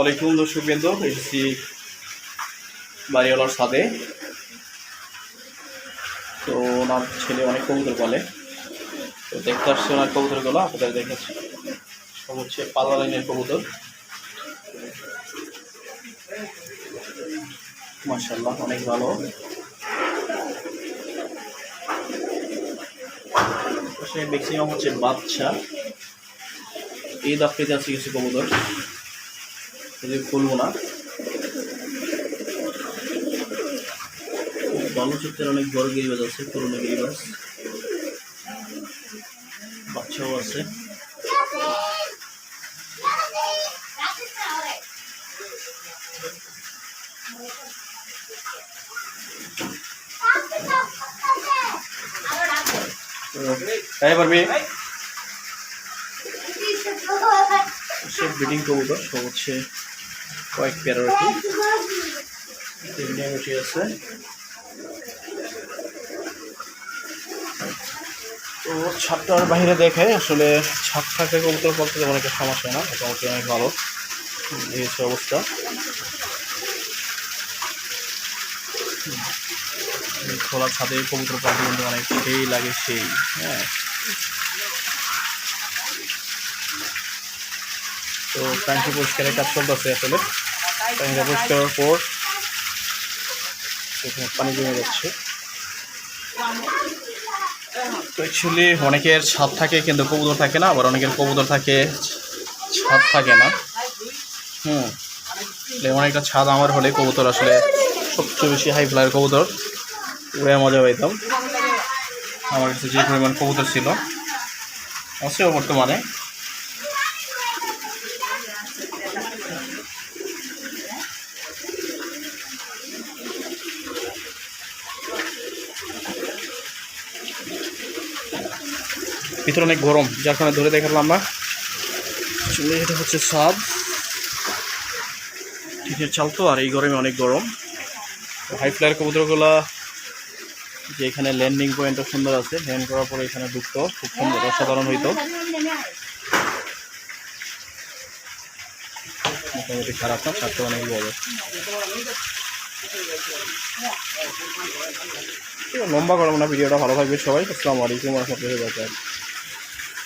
আলাইকুম দর্শক বৃন্দ, এসেছি বাড়িওয়ালার সাথে। তো ওনার ছেলে অনেক কবুতর বলে তো দেখতে আসছে ওনার কবুতরগুলো, আপনাদের দেখেছি সব হচ্ছে পাল্লা লাইনের কবুতর। মার্শাল্লাহ অনেক ভালো। ম্যাক্সিমাম হচ্ছে বাচ্চা। এই দাপটিতে আছে কিছু কবুতর। যদি খুলবো না। বালুচিত্রের অনেক বড় গিরিবাজ আছে পুরনো গিরিবাজ বাচ্চাও আছে। তাই পারবি সে ব্রিডিং কবুতর, সব হচ্ছে কয়েক পেয়ার আর কি বসে আছে। তো ছাদটার বাইরে দেখে, আসলে ছাদ থাকে কবুতর বলতে তেমন একটা সমস্যা না, মোটামুটি অনেক ভালো। এই হচ্ছে অবস্থা। খোলা ছাদে কবুতর পাখি কিন্তু অনেক সেই লাগে সেই হ্যাঁ। তো ট্যাঙ্কি পরিষ্কারের কাজ চলতেছে আসলে। ট্যাঙ্কি পরিষ্কারের পর সেখানে পানি জমে যাচ্ছে। তো অ্যাকচুয়ালি অনেকের ছাদ থাকে কিন্তু কবুতর থাকে না, আবার অনেকের কবুতর থাকে, ছাদ থাকে না। হুম। এমন একটা ছাদ আমার হলে কবুতর আসলে সবচেয়ে বেশি হাই ফ্লাইয়ের কবুতর। উড়ে মজা পাইতাম। আমার কাছে যে পরিমাণ কবুতর ছিল আছেও বর্তমানে। ভিতরে অনেক গরম, যার কারণে ধরে দেখালাম না আসলে এটা হচ্ছে সাদ। টিনের চাল তো, আর এই গরমে অনেক গরম। হাই ফ্লাইয়ের কবুতরগুলা, যে এখানে ল্যান্ডিং পয়েন্টটা সুন্দর আছে ল্যান্ড করার পরে এখানে ঢুকতো, খুব সুন্দর, অসাধারণ হইতো। মোটামুটি খারাপ না ছাড়তে অনেক বড়। লম্বা করব না, ভিডিওটা ভালো থাকবে সবাই। আসসালামু আলাইকুম রহমতুল্লাহ